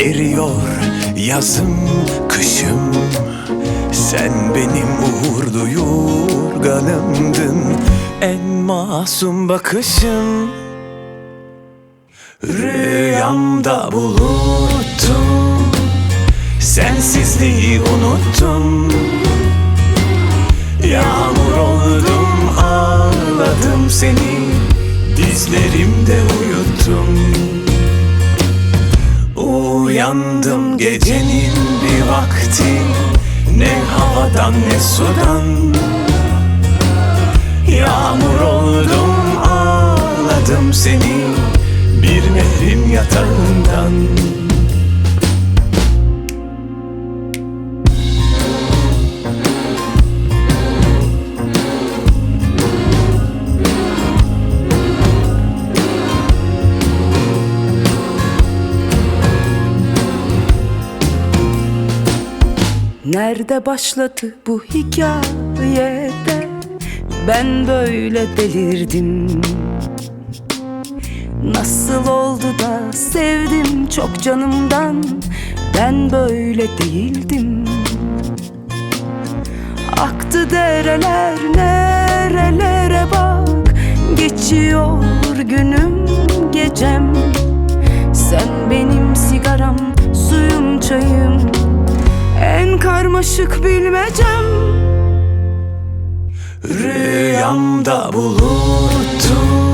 Eriyor yazım kışım. Sen benim uğurlu yorganımdın En masum bakışım. Rüyamda buluttum. Sensizliği unuttum. Yağmur oldum ağladım seni. Dizlerimde Uyandım gecenin bir vakti. Ne havadan ne sudan. Yağmur oldum ağladım seni Bir nehrin yatağından Nerede başladı bu hikayede? Ben böyle delirdim. Nasıl oldu da sevdim çok canımdan? Ben böyle değildim. Aktı dereler nerelere karmaşık bilmecem. Rüyamda buluttum